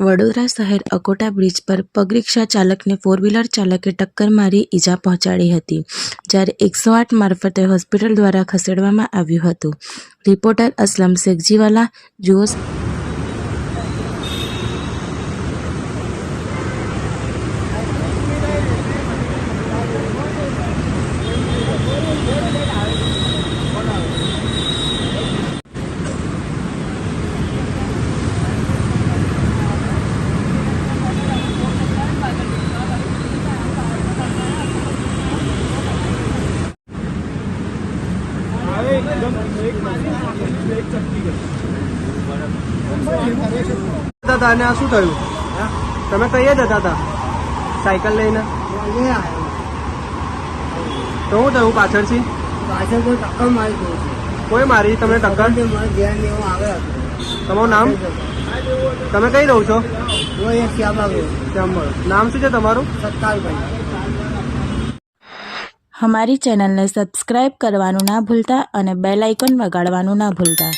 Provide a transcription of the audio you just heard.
વડોદરા શહેર અકોટા બ્રિજ પર પગરિક્ષા ચાલકને ફોર વ્હીલર ચાલકે ટક્કર મારી ઈજા પહોંચાડી હતી, જ્યારે એકસો આઠ મારફતે હોસ્પિટલ દ્વારા ખસેડવામાં આવ્યું હતું. રિપોર્ટર અસલમ શેખજીવાલા, જુઓ હતા અને આ શું થયું? તમે કહીએ જતા હતા સાયકલ લઈને? તો શું થયું પાછળથી? પાછળ કોઈ ટક્કર મારી દઉં કોઈ મારી તમને ટક્કર? તમારું નામ? તમે કઈ રહો છો? હું ગયો નામ શું છે તમારું? સત્તાવીસ અમારી ચેનલને સબસ્ક્રાઇબ કરવાનું ના ભૂલતા અને બેલ આઇકોન વગાડવાનું ના ભૂલતા.